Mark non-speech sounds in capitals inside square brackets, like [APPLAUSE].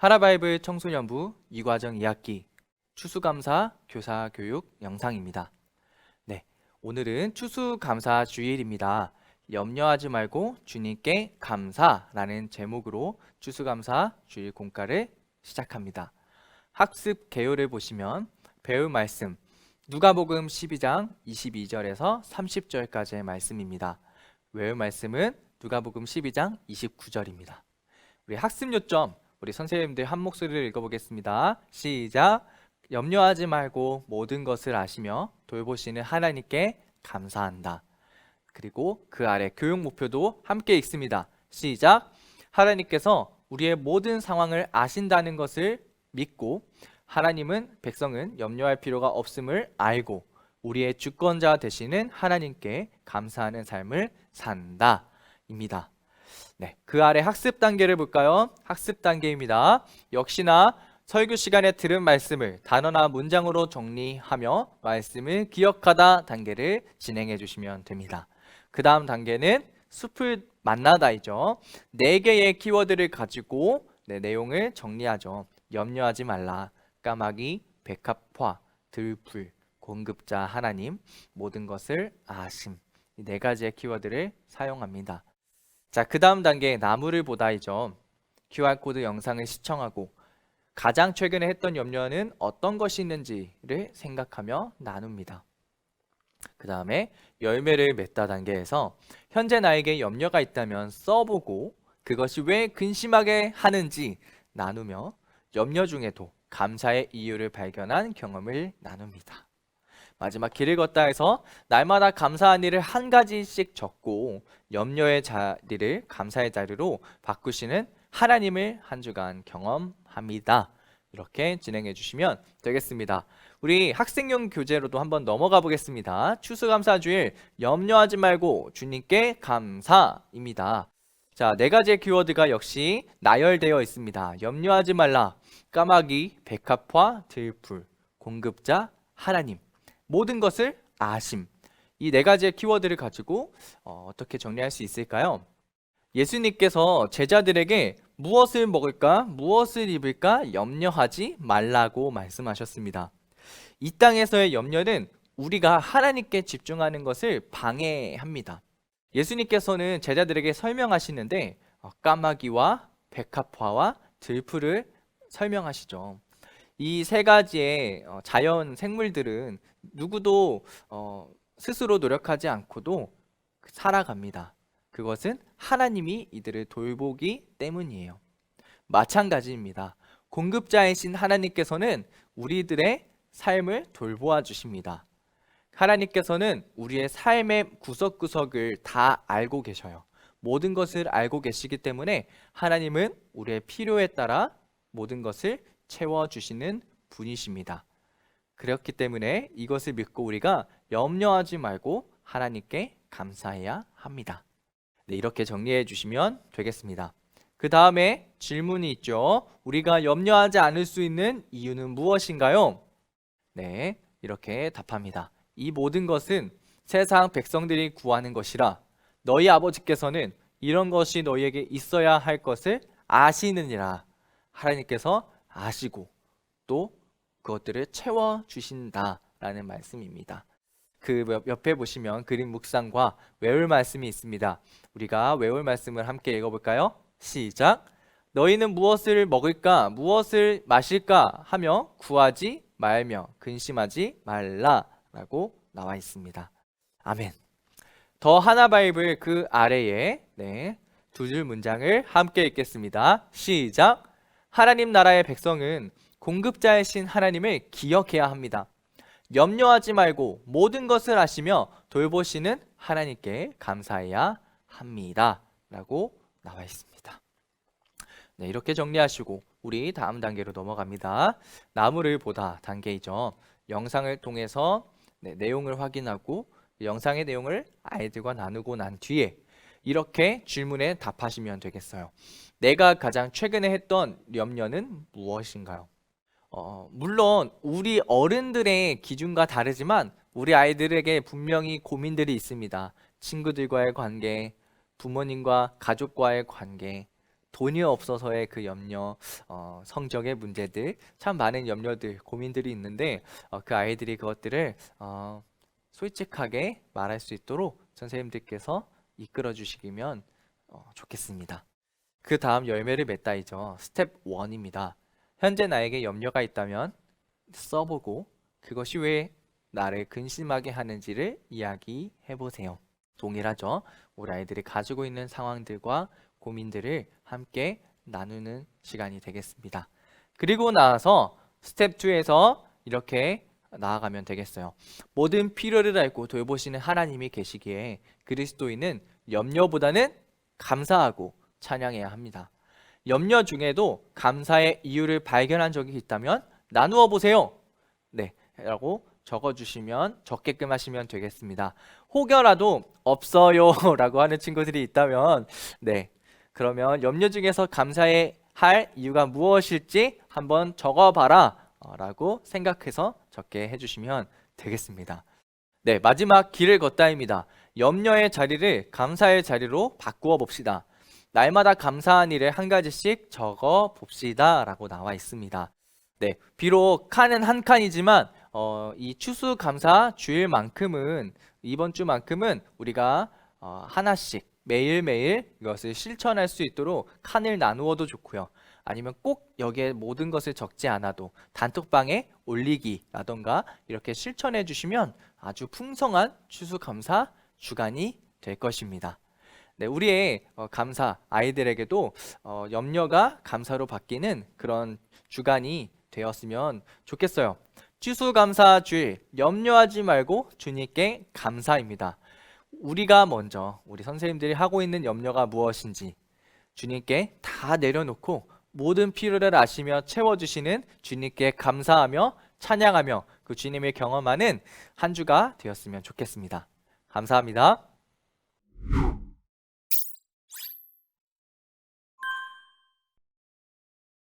하라바이블 청소년부 2과정 2학기 추수감사 교사 교육 영상입니다. 네, 오늘은 추수감사 주일입니다. 염려하지 말고 주님께 감사라는 제목으로 추수감사 주일 공과를 시작합니다. 학습 개요를 보시면 배울 말씀 누가복음 12장 22절에서 30절까지의 말씀입니다. 외울 말씀은 누가복음 12장 29절입니다. 우리 학습 요점 우리 선생님들 한 목소리를 읽어보겠습니다. 시작. 염려하지 말고 모든 것을 아시며 돌보시는 하나님께 감사한다. 그리고 그 아래 교육 목표도 함께 읽습니다. 시작. 하나님께서 우리의 모든 상황을 아신다는 것을 믿고 하나님은 백성은 염려할 필요가 없음을 알고 우리의 주권자 되시는 하나님께 감사하는 삶을 산다입니다. 네, 그 아래 학습 단계를 볼까요? 학습 단계입니다. 역시나 설교 시간에 들은 말씀을 단어나 문장으로 정리하며 말씀을 기억하다 단계를 진행해 주시면 됩니다. 그 다음 단계는 숲을 만나다이죠. 네 개의 키워드를 가지고 네, 내용을 정리하죠. 염려하지 말라. 까마귀, 백합화, 들풀, 공급자 하나님, 모든 것을 아심. 이 네 가지의 키워드를 사용합니다. 자, 그 다음 단계 나무를 보다이죠. QR코드 영상을 시청하고 가장 최근에 했던 염려는 어떤 것이 있는지를 생각하며 나눕니다. 그 다음에 열매를 맺다 단계에서 현재 나에게 염려가 있다면 써보고 그것이 왜 근심하게 하는지 나누며 염려 중에도 감사의 이유를 발견한 경험을 나눕니다. 마지막 길을 걷다에서 날마다 감사한 일을 한 가지씩 적고 염려의 자리를 감사의 자리로 바꾸시는 하나님을 한 주간 경험합니다. 이렇게 진행해 주시면 되겠습니다. 우리 학생용 교재로도 한번 넘어가 보겠습니다. 추수감사주일 염려하지 말고 주님께 감사입니다. 자, 네 가지의 키워드가 역시 나열되어 있습니다. 염려하지 말라. 까마귀, 백합화, 들풀, 공급자, 하나님. 모든 것을 아심. 이 네 가지의 키워드를 가지고 어, 떻게 정리할 수 있을까요? 예수님께서 제자들에게 무엇을 먹을까, 무엇을 입을까 염려하지 말라고 말씀하셨습니다. 이 땅에서의 염려는 우리가 하나님께 집중하는 것을 방해합니다. 예수님께서는 제자들에게 설명하시는데 어, 까마귀와 백합화와 들풀을 설명하시죠. 이 세 가지의 어, 자연 생물들은 누구도 어, 스스로 노력하지 않고도 살아갑니다. 그것은 하나님이 이들을 돌보기 때문이에요. 마찬가지입니다. 공급자이신 하나님께서는 우리들의 삶을 돌보아 주십니다. 하나님께서는 우리의 삶의 구석구석을 다 알고 계셔요. 모든 것을 알고 계시기 때문에 하나님은 우리의 필요에 따라 모든 것을 채워 주시는 분이십니다. 그렇기 때문에 이것을 믿고 우리가 염려하지 말고 하나님께 감사해야 합니다. 네, 이렇게 정리해 주시면 되겠습니다. 그 다음에 질문이 있죠. 우리가 염려하지 않을 수 있는 이유는 무엇인가요? 네, 이렇게 답합니다. 이 모든 것은 세상 백성들이 구하는 것이라 너희 아버지께서는 이런 것이 너희에게 있어야 할 것을 아시느니라. 하나님께서 아시고 또 그것들을 채워 주신다라는 말씀입니다. 그 옆에 보시면 그림 묵상과 외울 말씀이 있습니다. 우리가 외울 말씀을 함께 읽어볼까요? 시작. 너희는 무엇을 먹을까, 무엇을 마실까 하며 구하지 말며 근심하지 말라라고 나와 있습니다. 아멘. 더 하나 바이블 그 아래에 네, 두 줄 문장을 함께 읽겠습니다. 시작. 하나님 나라의 백성은 공급자이신 하나님을 기억해야 합니다. 염려하지 말고 모든 것을 아시며 돌보시는 하나님께 감사해야 합니다. 라고 나와 있습니다. 네, 이렇게 정리하시고 우리 다음 단계로 넘어갑니다. 나무를 보다 단계이죠. 영상을 통해서 네, 내용을 확인하고 영상의 내용을 아이들과 나누고 난 뒤에 이렇게 질문에 답하시면 되겠어요. 내가 가장 최근에 했던 염려는 무엇인가요? 어, 물론 우리 어른들의 기준과 다르지만 우리 아이들에게 분명히 고민들이 있습니다. 친구들과의 관계, 부모님과 가족과의 관계, 돈이 없어서의 그 염려, 어, 성적의 문제들, 참 많은 염려들, 고민들이 있는데 어, 그 아이들이 그것들을 어, 솔직하게 말할 수 있도록 선생님들께서 이끌어 주시면 어, 좋겠습니다. 그 다음 열매를 맺다이죠. 스텝 1입니다. 현재 나에게 염려가 있다면 써보고 그것이 왜 나를 근심하게 하는지를 이야기해 보세요. 동일하죠. 우리 아이들이 가지고 있는 상황들과 고민들을 함께 나누는 시간이 되겠습니다. 그리고 나서 스텝 2에서 이렇게 나아가면 되겠어요. 모든 필요를 알고 돌보시는 하나님이 계시기에 그리스도인은 염려보다는 감사하고 찬양해야 합니다. 염려 중에도 감사의 이유를 발견한 적이 있다면 나누어 보세요. 네, 라고 적어주시면 적게끔 하시면 되겠습니다. 혹여라도 없어요 라고 [LAUGHS] 하는 친구들이 있다면 네, 그러면 염려 중에서 감사해 할 이유가 무엇일지 한번 적어봐라 어, 라고 생각해서 적게 해주시면 되겠습니다. 네, 마지막 길을 걷다입니다. 염려의 자리를 감사의 자리로 바꾸어 봅시다. 날마다 감사한 일을 한 가지씩 적어 봅시다 라고 나와 있습니다. 네, 비록 칸은 한 칸이지만 어, 이 추수 감사 주일만큼은 이번 주만큼은 우리가 어, 하나씩 매일매일 이것을 실천할 수 있도록 칸을 나누어도 좋고요. 아니면 꼭 여기에 모든 것을 적지 않아도 단톡방에 올리기라던가 이렇게 실천해 주시면 아주 풍성한 추수감사 주간이 될 것입니다. 네, 우리의 어, 감사 아이들에게도 어, 염려가 감사로 바뀌는 그런 주간이 되었으면 좋겠어요. 추수감사 주일 염려하지 말고 주님께 감사입니다. 우리가 먼저 우리 선생님들이 하고 있는 염려가 무엇인지 주님께 다 내려놓고 모든 필요를 아시며 채워주시는 주님께 감사하며 찬양하며 그 주님을 경험하는 한 주가 되었으면 좋겠습니다. 감사합니다.